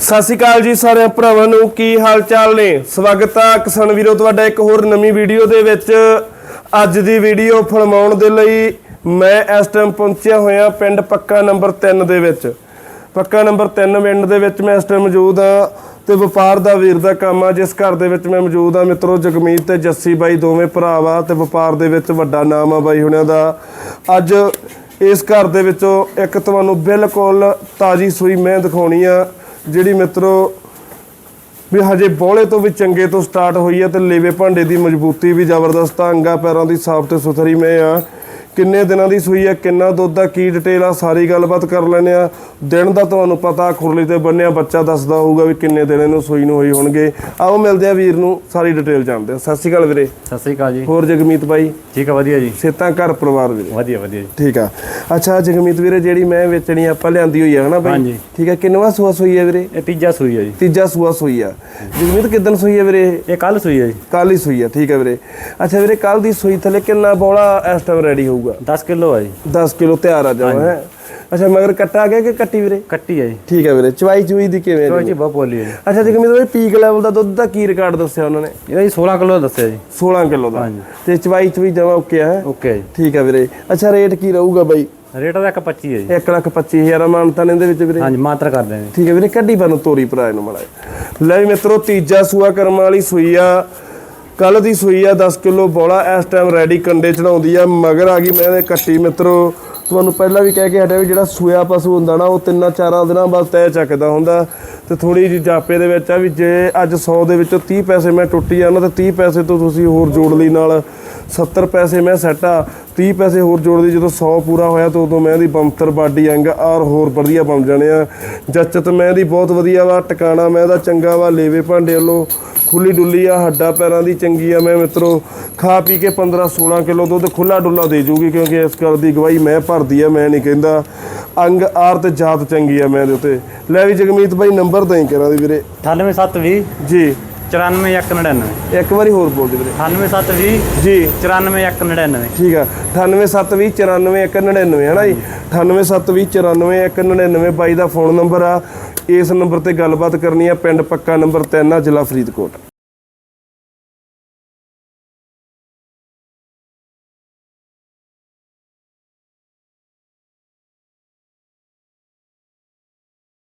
ਸਤਿ ਸ਼੍ਰੀ ਅਕਾਲ ਜੀ ਸਾਰਿਆਂ ਭਰਾਵਾਂ ਨੂੰ, ਕੀ ਹਾਲ ਚਾਲ ਨੇ? ਸਵਾਗਤ ਆ ਕਿਸਾਨ ਵੀਰੋ, ਤੁਹਾਡਾ ਇੱਕ ਹੋਰ ਨਵੀਂ ਵੀਡੀਓ ਦੇ ਵਿੱਚ। ਅੱਜ ਦੀ ਵੀਡੀਓ ਫਿਲਮਾਉਣ ਦੇ ਲਈ ਮੈਂ ਇਸ ਟਾਈਮ ਪਹੁੰਚਿਆ ਹੋਇਆ ਪਿੰਡ ਪੱਕਾ ਨੰਬਰ 3 ਦੇ ਵਿੱਚ। ਪੱਕਾ ਨੰਬਰ 3 ਪਿੰਡ ਦੇ ਵਿੱਚ ਮੈਂ ਇਸ ਟਾਈਮ ਮੌਜੂਦ ਆ ਤੇ ਵਪਾਰ ਦਾ ਵੀਰ ਦਾ ਕੰਮ ਆ, ਜਿਸ ਘਰ ਦੇ ਵਿੱਚ ਮੈਂ ਮੌਜੂਦ ਆ ਮਿੱਤਰੋ ਜਗਮੀਤ ਤੇ ਜੱਸੀ ਬਾਈ ਦੋਵੇਂ ਭਰਾ ਵਾ ਤੇ ਵਪਾਰ ਦੇ ਵਿੱਚ ਵੱਡਾ ਨਾਮ ਆ ਬਾਈ ਹੁਣਿਆਂ ਦਾ। ਅੱਜ ਇਸ ਘਰ ਦੇ ਵਿੱਚੋਂ ਇੱਕ ਤੁਹਾਨੂੰ ਬਿਲਕੁਲ ਤਾਜੀ ਸੂਈ ਮੈਂ ਦਿਖਾਉਣੀ ਆ। ਜਿਹੜੀ ਮਿੱਤਰੋ ਵੀ ਹਜੇ ਬੋਲੇ ਤੋਂ ਵੀ ਚੰਗੇ ਤੋਂ ਸਟਾਰਟ ਹੋਈ ਹੈ ਤੇ ਲੇਵੇ ਭਾਂਡੇ ਦੀ ਮਜ਼ਬੂਤੀ ਵੀ ਜ਼ਬਰਦਸਤ ਆ, ਅੰਗਾ ਪੈਰਾਂ ਦੀ ਸਾਫ਼ ਤੇ ਸੁਥਰੀ ਮੈਂ ਆ। ਕਿੰਨੇ ਦਿਨਾਂ ਦੀ ਸੂਈ ਆ ਕਿੰਨਾ ਦੁੱਧ ਦਾ ਕੀ ਡਿਟੇਲ ਆ ਸਾਰੀ ਗੱਲਬਾਤ ਕਰ ਲੈਨੇ ਆ ਦਿਨ ਦਾ ਤੁਹਾਨੂੰ ਪਤਾ ਖੁਰਲੀ ਤੇ ਬੰਨਿਆ ਬੱਚਾ ਦੱਸਦਾ ਹੋਊਗਾ ਵੀ ਕਿੰਨੇ ਦਿਨ ਇਹਨੂੰ ਸੂਈ ਨੂੰ ਹੋਈ ਹੋਣਗੇ। ਆਓ ਮਿਲਦੇ ਆ ਵੀਰ ਨੂੰ ਸਾਰੀ ਡਿਟੇਲ ਜਾਣਦੇ ਆ ਸਤਿ ਸ਼੍ਰੀ ਅਕਾਲ ਵੀਰੇ। ਸਤਿ ਸ੍ਰੀ ਅਕਾਲ ਜੀ। ਹੋਰ ਜਗਮੀਤ ਬਾਈ? ਠੀਕ ਆ ਵਧੀਆ ਜੀ। ਸੇਤਾਂ ਘਰ ਪਰਿਵਾਰ ਵੀਰੇ। ਵਧੀਆ ਵਧੀਆ ਜੀ। ਠੀਕ ਆ। ਅੱਛਾ ਜਗਮੀਤ ਵੀਰੇ ਜਿਹੜੀ ਮੈਂ ਵੇਚਣੀ ਆਪਾਂ ਲਿਆਂਦੀ ਹੋਈ ਆ ਹਨਾ ਬਾਈ? ਹਾਂਜੀ। ਠੀਕ ਆ ਕਿੰਨਵਾ ਸੂਆ ਸੂਈ ਆ ਵੀਰੇ? ਇਹ ਤੀਜਾ ਸੂਈ ਆ ਜੀ। ਤੀਜਾ ਸੂਆ ਸੂਈ ਆ। ਜਗਮੀਤ ਕਿਦਨ ਸੂਈ ਆ ਵੀਰੇ? ਇਹ? ਕੱਲ ਸੂਈ ਆ ਜੀ। ਕੱਲ ਹੀ ਸੂਈ ਆ ਠੀਕ ਹੈ ਵੀਰੇ। ਅੱਛਾ ਵੀਰੇ ਕੱਲ ਦੀ ਸੂਈ ਥੱਲੇ ਕਿੰਨਾ ਬੋਲਾ ਇਸ ਟਾਈਮ ਰੈਡੀ ਹੋਊਗਾ 10 ਕਿਲੋ ਆ ਜੀ। 10 ਕਿਲੋ ਤਿਆਰ ਆ ਜਾਵਾ ਹੈ। ਅੱਛਾ ਮਗਰ ਕੱਟਾ ਗਿਆ ਕਿ ਕੱਟੀ ਵੀਰੇ? ਕੱਟੀ ਆ ਜੀ। ਠੀਕ ਹੈ ਵੀਰੇ ਚਵਾਈ ਚੂਈ ਦੀ ਕਿਵੇਂ ਹੈ ਜੀ? ਬਹੁਤ ਆ ਜੀ। ਅੱਛਾ ਜੀ ਕਿਵੇਂ ਪੀਕ ਲੈਵਲ ਦਾ ਦੁੱਧ ਦਾ ਕੀ ਰਿਕਾਰਡ ਦੱਸਿਆ ਉਹਨਾਂ ਨੇ? ਇਹਦਾ ਜੀ 16 ਕਿਲੋ ਦੱਸਿਆ ਜੀ। 16 ਕਿਲੋ ਦਾ। ਹਾਂਜੀ। ਤੇ ਚਵਾਈ ਚੂਈ ਜਮਾ ਓਕੇ ਹੈ? ਓਕੇ ਜੀ। ਠੀਕ ਹੈ ਵੀਰੇ। ਅੱਛਾ ਰੇਟ ਕੀ ਰਹੂਗਾ ਬਾਈ? ਰੇਟ ਦਾ 125 ਹੈ ਜੀ। 1 ਲੱਖ 25000 ਮਾਨਤਾ ਨੇ ਦੇ ਵਿੱਚ ਵੀਰੇ। ਹਾਂਜੀ ਮਾਤਰ ਕਰਦੇ ਆ ਜੀ ਠੀਕ ਹੈ ਵੀਰੇ ਕੱਢੀ ਬਾਨੂੰ ਤੋਰੀ ਭਰਾ ਨੂੰ ਮੜਾ ਲੈ ਮਿੱਤਰੋ ਤੀਜਾ ਸੂਆ ਕਰਮ ਵਾਲੀ ਸੂਈ ਆ। ਕੱਲ ਦੀ ਸੂਈ ਆ 10 ਕਿਲੋ ਬੋਲਾ, ਇਸ ਟਾਈਮ ਰੈਡੀ ਕੰਡੇ ਚੜਾਉਂਦੀ ਆ। ਮਗਰ ਆ ਗਈ ਮੈਂ ਕੱਟੀ ਮਿੱਤਰੋ, ਤੁਹਾਨੂੰ ਪਹਿਲਾਂ ਵੀ ਕਹਿ ਕੇ ਹਟਿਆ ਵੀ ਜਿਹੜਾ ਸੂਆ ਪਸ਼ੂ ਹੁੰਦਾ ਨਾ, ਉਹ ਤਿੰਨਾਂ ਚਾਰਾਂ ਦਿਨਾਂ ਬਾਅਦ ਤੈ ਚੱਕਦਾ ਹੁੰਦਾ। ਤੇ ਥੋੜੀ ਜਿਹੀ ਜਾਪੇ ਦੇ ਵਿੱਚ ਆ ਵੀ ਜੇ ਅੱਜ 100 ਦੇ ਵਿੱਚੋਂ 30 ਪੈਸੇ ਮੈਂ ਟੁੱਟੀ ਆ ਜਾਂਦਾ ਤੇ 30 ਪੈਸੇ ਤੋਂ ਤੁਸੀਂ ਹੋਰ ਜੋੜ ਲਈ ਨਾਲ 70 ਪੈਸੇ ਮੈਂ ਸੈੱਟ ਆ। 30 ਪੈਸੇ ਹੋਰ ਜੋੜ ਦੀ ਜਦੋਂ 100 ਪੂਰਾ ਹੋਇਆ ਤਾਂ ਉਦੋਂ ਮੈਂ ਦੀ ਬੰਤਰ ਬਾਡੀ ਅੰਗ ਆਰ ਹੋਰ ਵਧੀਆ ਬਣ ਜਾਣੇ ਆ। ਜੱਚਤ ਮੈਂ ਦੀ ਬਹੁਤ ਵਧੀਆ ਵਾ ਟਿਕਾਣਾ ਮੈਂ ਦਾ ਚੰਗਾ ਵਾ ਲੇਵੇ ਭਾਂਡੇ ਵੱਲੋਂ ਖੁੱਲੀ ਡੁੱਲੀ ਆ ਹੱਡਾ ਪੈਰਾਂ ਦੀ ਚੰਗੀ ਆ। ਮੈਂ ਮਿੱਤਰੋ ਖਾ ਪੀ ਕੇ 15 16 ਕਿਲੋ ਦੁੱਧ ਖੁੱਲਾ ਡੁੱਲਾ ਦੇ ਜੂਗੀ ਕਿਉਂਕਿ ਇਸ ਗੱਲ ਦੀ ਗਵਾਹੀ ਮੈਂ ਭਰਦੀ ਆ ਮੈਂ ਨਹੀਂ ਕਹਿੰਦਾ। ਅੰਗ ਆਰ ਤੇ ਜਾਤ ਚੰਗੀ ਆ ਮੈਂ ਦੇ ਉੱਤੇ। ਲੈ ਵੀ ਜਗਮੀਤ ਬਾਈ ਨੰਬਰ ਦੇਂ ਕਰਾਂ ਦੀ ਵੀਰੇ। 98720 ਜੀ। 94199 ਇੱਕ ਵਾਰੀ ਹੋਰ ਬੋਲ ਦੇ ਵੀਰੇ। 98720 ਜੀ। 94199 ਠੀਕ ਆ। 9872949199 ਹੈ ਨਾ ਜੀ? 9872949199 ਬਾਈ ਦਾ ਫੋਨ ਨੰਬਰ ਆ। ਇਸ ਨੰਬਰ ਤੇ ਗੱਲਬਾਤ ਕਰਨੀ ਆ। ਪਿੰਡ ਪੱਕਾ ਨੰਬਰ 3 ਆ ਜ਼ਿਲ੍ਹਾ ਫਰੀਦਕੋਟ।